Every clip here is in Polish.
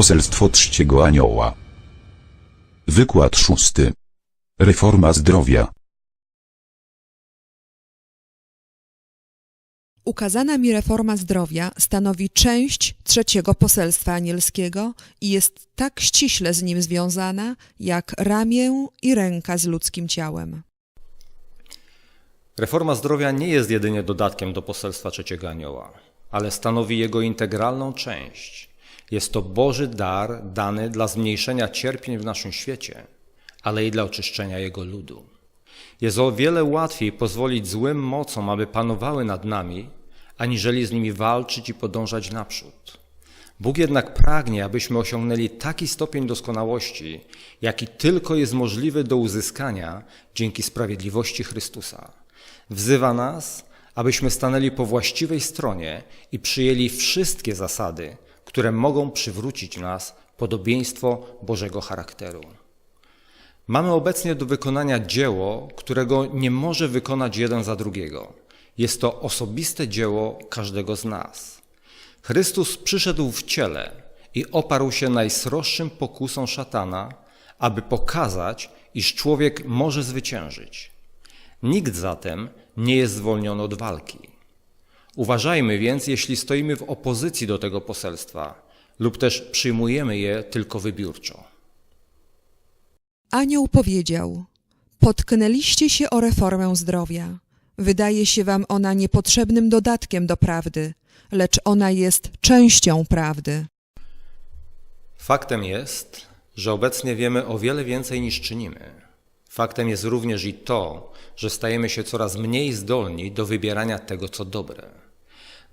Poselstwo trzeciego anioła. Wykład szósty. Reforma zdrowia. Ukazana mi reforma zdrowia stanowi część trzeciego poselstwa anielskiego i jest tak ściśle z nim związana, jak ramię i ręka z ludzkim ciałem. Reforma zdrowia nie jest jedynie dodatkiem do poselstwa trzeciego anioła, ale stanowi jego integralną część. Jest to Boży dar dany dla zmniejszenia cierpień w naszym świecie, ale i dla oczyszczenia jego ludu. Jest o wiele łatwiej pozwolić złym mocom, aby panowały nad nami, aniżeli z nimi walczyć i podążać naprzód. Bóg jednak pragnie, abyśmy osiągnęli taki stopień doskonałości, jaki tylko jest możliwy do uzyskania dzięki sprawiedliwości Chrystusa. Wzywa nas, abyśmy stanęli po właściwej stronie i przyjęli wszystkie zasady, które mogą przywrócić nas podobieństwo Bożego charakteru. Mamy obecnie do wykonania dzieło, którego nie może wykonać jeden za drugiego. Jest to osobiste dzieło każdego z nas. Chrystus przyszedł w ciele i oparł się najsroższym pokusom szatana, aby pokazać, iż człowiek może zwyciężyć. Nikt zatem nie jest zwolniony od walki. Uważajmy więc, jeśli stoimy w opozycji do tego poselstwa lub też przyjmujemy je tylko wybiórczo. Anioł powiedział: Potknęliście się o reformę zdrowia. Wydaje się wam ona niepotrzebnym dodatkiem do prawdy, lecz ona jest częścią prawdy. Faktem jest, że obecnie wiemy o wiele więcej niż czynimy. Faktem jest również i to, że stajemy się coraz mniej zdolni do wybierania tego, co dobre.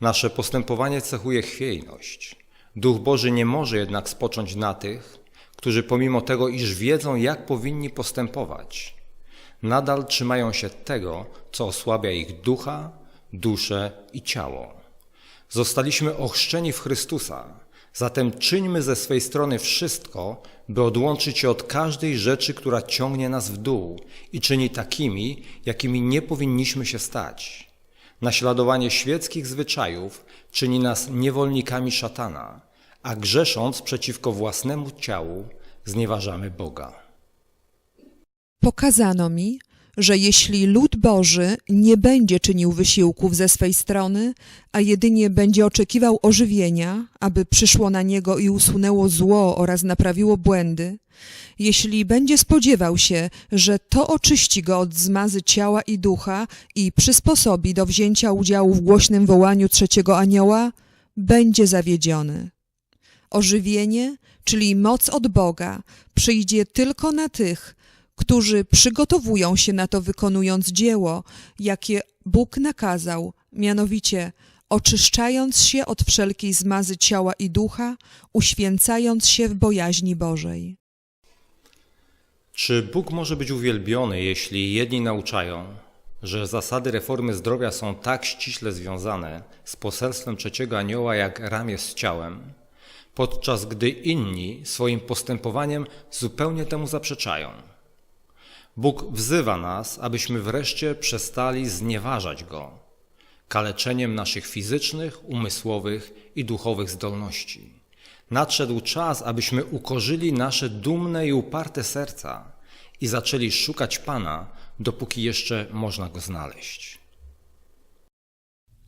Nasze postępowanie cechuje chwiejność. Duch Boży nie może jednak spocząć na tych, którzy pomimo tego, iż wiedzą, jak powinni postępować, nadal trzymają się tego, co osłabia ich ducha, duszę i ciało. Zostaliśmy ochrzczeni w Chrystusa, zatem czyńmy ze swej strony wszystko, by odłączyć się od każdej rzeczy, która ciągnie nas w dół i czyni takimi, jakimi nie powinniśmy się stać. Naśladowanie świeckich zwyczajów czyni nas niewolnikami szatana, a grzesząc przeciwko własnemu ciału, znieważamy Boga. Pokazano mi, że jeśli lud Boży nie będzie czynił wysiłków ze swej strony, a jedynie będzie oczekiwał ożywienia, aby przyszło na niego i usunęło zło oraz naprawiło błędy, jeśli będzie spodziewał się, że to oczyści go od zmazy ciała i ducha i przysposobi do wzięcia udziału w głośnym wołaniu trzeciego anioła, będzie zawiedziony. Ożywienie, czyli moc od Boga, przyjdzie tylko na tych, którzy przygotowują się na to wykonując dzieło, jakie Bóg nakazał, mianowicie oczyszczając się od wszelkiej zmazy ciała i ducha, uświęcając się w bojaźni Bożej. Czy Bóg może być uwielbiony, jeśli jedni nauczają, że zasady reformy zdrowia są tak ściśle związane z poselstwem trzeciego anioła jak ramię z ciałem, podczas gdy inni swoim postępowaniem zupełnie temu zaprzeczają? Bóg wzywa nas, abyśmy wreszcie przestali znieważać Go kaleczeniem naszych fizycznych, umysłowych i duchowych zdolności. Nadszedł czas, abyśmy ukorzyli nasze dumne i uparte serca i zaczęli szukać Pana, dopóki jeszcze można Go znaleźć.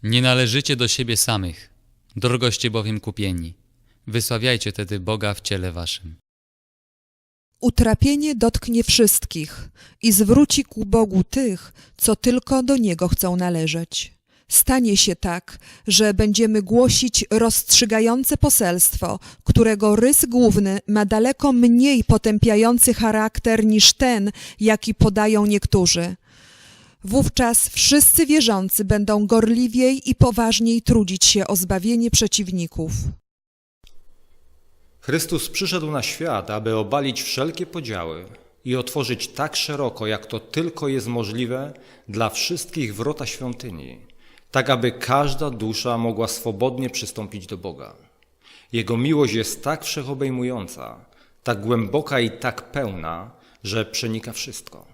Nie należycie do siebie samych, drogoście bowiem kupieni. Wysławiajcie tedy Boga w ciele waszym. Utrapienie dotknie wszystkich i zwróci ku Bogu tych, co tylko do Niego chcą należeć. Stanie się tak, że będziemy głosić rozstrzygające poselstwo, którego rys główny ma daleko mniej potępiający charakter niż ten, jaki podają niektórzy. Wówczas wszyscy wierzący będą gorliwiej i poważniej trudzić się o zbawienie przeciwników. Chrystus przyszedł na świat, aby obalić wszelkie podziały i otworzyć tak szeroko, jak to tylko jest możliwe, dla wszystkich wrota świątyni, tak aby każda dusza mogła swobodnie przystąpić do Boga. Jego miłość jest tak wszechobejmująca, tak głęboka i tak pełna, że przenika wszystko.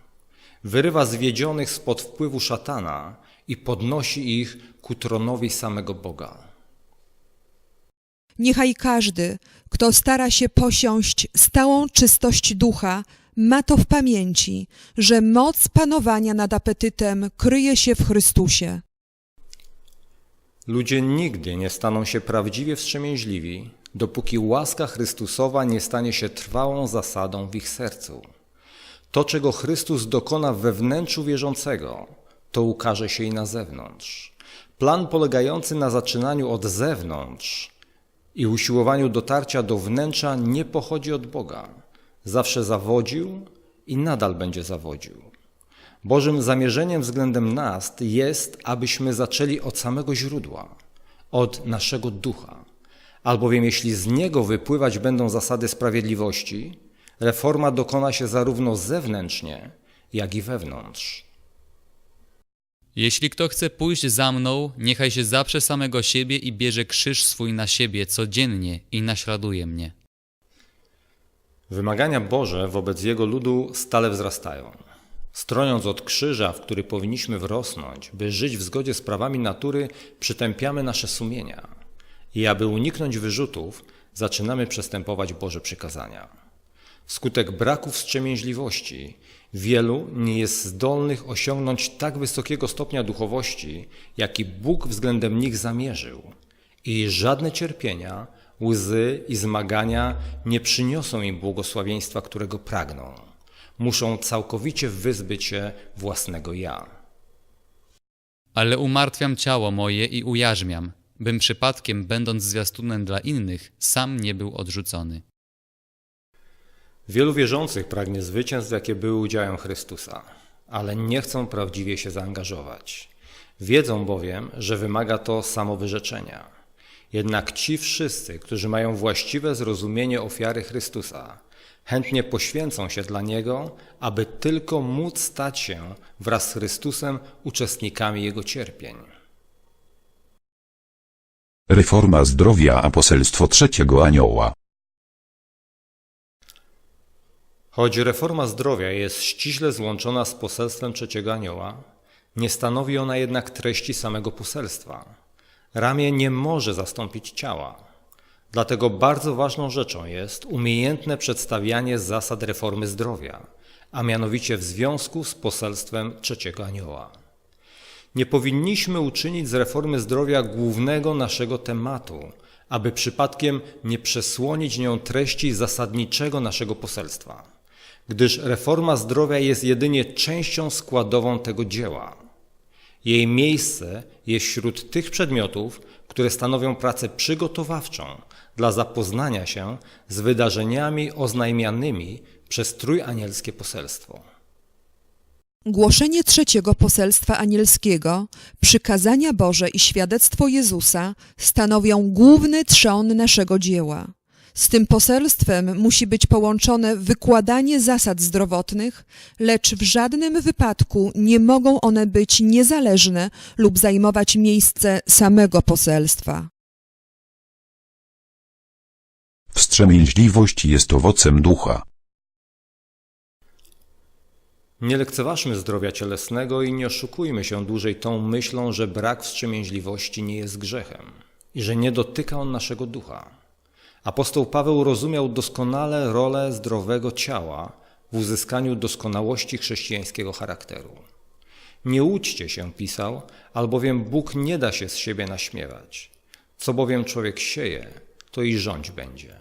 Wyrywa zwiedzionych spod wpływu szatana i podnosi ich ku tronowi samego Boga. Niechaj każdy, kto stara się posiąść stałą czystość ducha, ma to w pamięci, że moc panowania nad apetytem kryje się w Chrystusie. Ludzie nigdy nie staną się prawdziwie wstrzemięźliwi, dopóki łaska Chrystusowa nie stanie się trwałą zasadą w ich sercu. To, czego Chrystus dokona we wnętrzu wierzącego, to ukaże się i na zewnątrz. Plan polegający na zaczynaniu od zewnątrz i usiłowaniu dotarcia do wnętrza nie pochodzi od Boga. Zawsze zawodził i nadal będzie zawodził. Bożym zamierzeniem względem nas jest, abyśmy zaczęli od samego źródła, od naszego ducha. Albowiem jeśli z niego wypływać będą zasady sprawiedliwości, reforma dokona się zarówno zewnętrznie, jak i wewnątrz. Jeśli kto chce pójść za mną, niechaj się zaprze samego siebie i bierze krzyż swój na siebie codziennie i naśladuje mnie. Wymagania Boże wobec Jego ludu stale wzrastają. Stroniąc od krzyża, w który powinniśmy wrosnąć, by żyć w zgodzie z prawami natury, przytępiamy nasze sumienia. I aby uniknąć wyrzutów, zaczynamy przestępować Boże przykazania. Wskutek braku wstrzemięźliwości wielu nie jest zdolnych osiągnąć tak wysokiego stopnia duchowości, jaki Bóg względem nich zamierzył. I żadne cierpienia, łzy i zmagania nie przyniosą im błogosławieństwa, którego pragną. Muszą całkowicie wyzbyć się własnego ja. Ale umartwiam ciało moje i ujarzmiam, bym przypadkiem, będąc zwiastunem dla innych, sam nie był odrzucony. Wielu wierzących pragnie zwycięstw, jakie były udziałem Chrystusa, ale nie chcą prawdziwie się zaangażować. Wiedzą bowiem, że wymaga to samowyrzeczenia. Jednak ci wszyscy, którzy mają właściwe zrozumienie ofiary Chrystusa, chętnie poświęcą się dla Niego, aby tylko móc stać się wraz z Chrystusem uczestnikami Jego cierpień. Reforma zdrowia a poselstwo trzeciego anioła. Choć reforma zdrowia jest ściśle złączona z poselstwem trzeciego anioła, nie stanowi ona jednak treści samego poselstwa. Ramię nie może zastąpić ciała. Dlatego bardzo ważną rzeczą jest umiejętne przedstawianie zasad reformy zdrowia, a mianowicie w związku z poselstwem trzeciego anioła. Nie powinniśmy uczynić z reformy zdrowia głównego naszego tematu, aby przypadkiem nie przesłonić nią treści zasadniczego naszego poselstwa, gdyż reforma zdrowia jest jedynie częścią składową tego dzieła. Jej miejsce jest wśród tych przedmiotów, które stanowią pracę przygotowawczą dla zapoznania się z wydarzeniami oznajmianymi przez trójanielskie poselstwo. Głoszenie trzeciego poselstwa anielskiego, przykazania Boże i świadectwo Jezusa stanowią główny trzon naszego dzieła. Z tym poselstwem musi być połączone wykładanie zasad zdrowotnych, lecz w żadnym wypadku nie mogą one być niezależne lub zajmować miejsce samego poselstwa. Wstrzemięźliwość jest owocem ducha. Nie lekceważmy zdrowia cielesnego i nie oszukujmy się dłużej tą myślą, że brak wstrzemięźliwości nie jest grzechem i że nie dotyka on naszego ducha. Apostoł Paweł rozumiał doskonale rolę zdrowego ciała w uzyskaniu doskonałości chrześcijańskiego charakteru. Nie łudźcie się, pisał, albowiem Bóg nie da się z siebie naśmiewać. Co bowiem człowiek sieje, to i rządź będzie.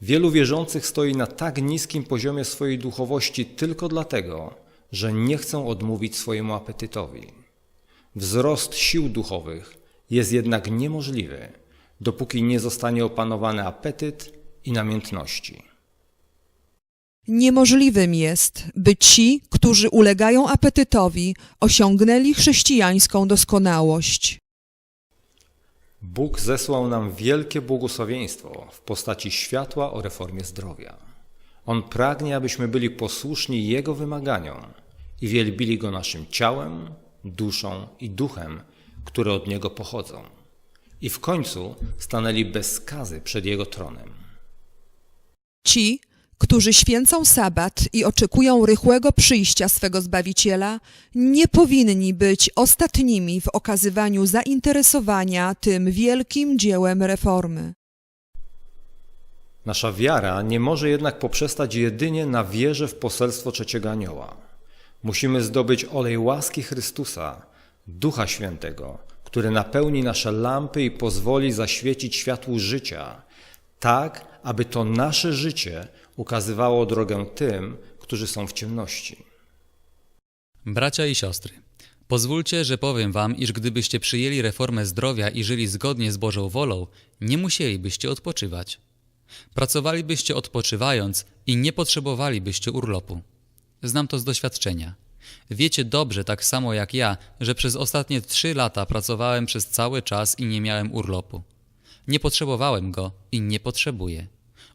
Wielu wierzących stoi na tak niskim poziomie swojej duchowości tylko dlatego, że nie chcą odmówić swojemu apetytowi. Wzrost sił duchowych jest jednak niemożliwy, dopóki nie zostanie opanowany apetyt i namiętności. Niemożliwym jest, by ci, którzy ulegają apetytowi, osiągnęli chrześcijańską doskonałość. Bóg zesłał nam wielkie błogosławieństwo w postaci światła o reformie zdrowia. On pragnie, abyśmy byli posłuszni Jego wymaganiom i wielbili Go naszym ciałem, duszą i duchem, które od Niego pochodzą. I w końcu stanęli bez skazy przed Jego tronem. Ci, którzy święcą sabat i oczekują rychłego przyjścia swego Zbawiciela, nie powinni być ostatnimi w okazywaniu zainteresowania tym wielkim dziełem reformy. Nasza wiara nie może jednak poprzestać jedynie na wierze w poselstwo trzeciego anioła. Musimy zdobyć olej łaski Chrystusa, Ducha Świętego, który napełni nasze lampy i pozwoli zaświecić światłu życia, tak aby to nasze życie ukazywało drogę tym, którzy są w ciemności. Bracia i siostry, pozwólcie, że powiem wam, iż gdybyście przyjęli reformę zdrowia i żyli zgodnie z Bożą wolą, nie musielibyście odpoczywać. Pracowalibyście odpoczywając i nie potrzebowalibyście urlopu. Znam to z doświadczenia. Wiecie dobrze, tak samo jak ja, że przez ostatnie trzy lata pracowałem przez cały czas i nie miałem urlopu. Nie potrzebowałem go i nie potrzebuję.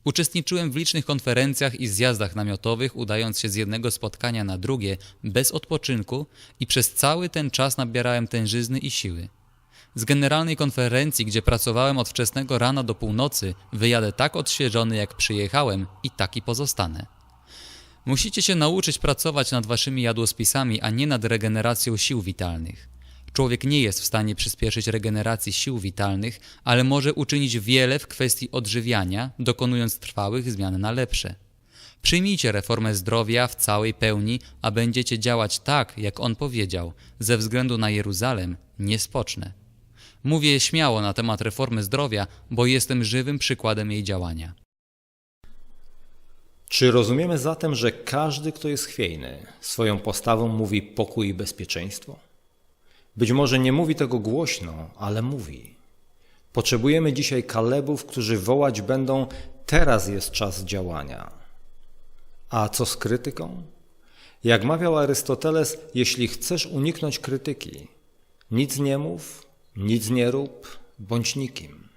Uczestniczyłem w licznych konferencjach i zjazdach namiotowych, udając się z jednego spotkania na drugie bez odpoczynku i przez cały ten czas nabierałem tężyzny i siły. Z generalnej konferencji, gdzie pracowałem od wczesnego rana do północy, wyjadę tak odświeżony jak przyjechałem i taki pozostanę. Musicie się nauczyć pracować nad waszymi jadłospisami, a nie nad regeneracją sił witalnych. Człowiek nie jest w stanie przyspieszyć regeneracji sił witalnych, ale może uczynić wiele w kwestii odżywiania, dokonując trwałych zmian na lepsze. Przyjmijcie reformę zdrowia w całej pełni, a będziecie działać tak, jak on powiedział: ze względu na Jeruzalem nie spocznę. Mówię śmiało na temat reformy zdrowia, bo jestem żywym przykładem jej działania. Czy rozumiemy zatem, że każdy, kto jest chwiejny, swoją postawą mówi pokój i bezpieczeństwo? Być może nie mówi tego głośno, ale mówi. Potrzebujemy dzisiaj kalebów, którzy wołać będą: Teraz jest czas działania. A co z krytyką? Jak mawiał Arystoteles, jeśli chcesz uniknąć krytyki, nic nie mów, nic nie rób, bądź nikim.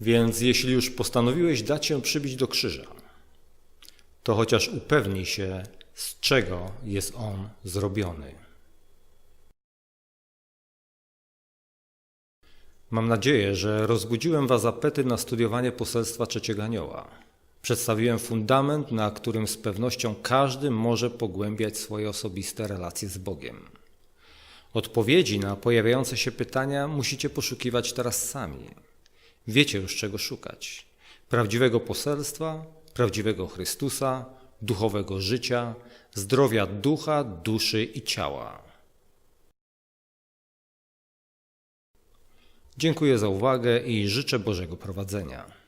Więc jeśli już postanowiłeś dać się przybić do krzyża, to chociaż upewnij się, z czego jest on zrobiony. Mam nadzieję, że rozbudziłem Was apetyt na studiowanie poselstwa trzeciego anioła. Przedstawiłem fundament, na którym z pewnością każdy może pogłębiać swoje osobiste relacje z Bogiem. Odpowiedzi na pojawiające się pytania musicie poszukiwać teraz sami. Wiecie już czego szukać: prawdziwego poselstwa, prawdziwego Chrystusa, duchowego życia, zdrowia ducha, duszy i ciała. Dziękuję za uwagę i życzę Bożego prowadzenia.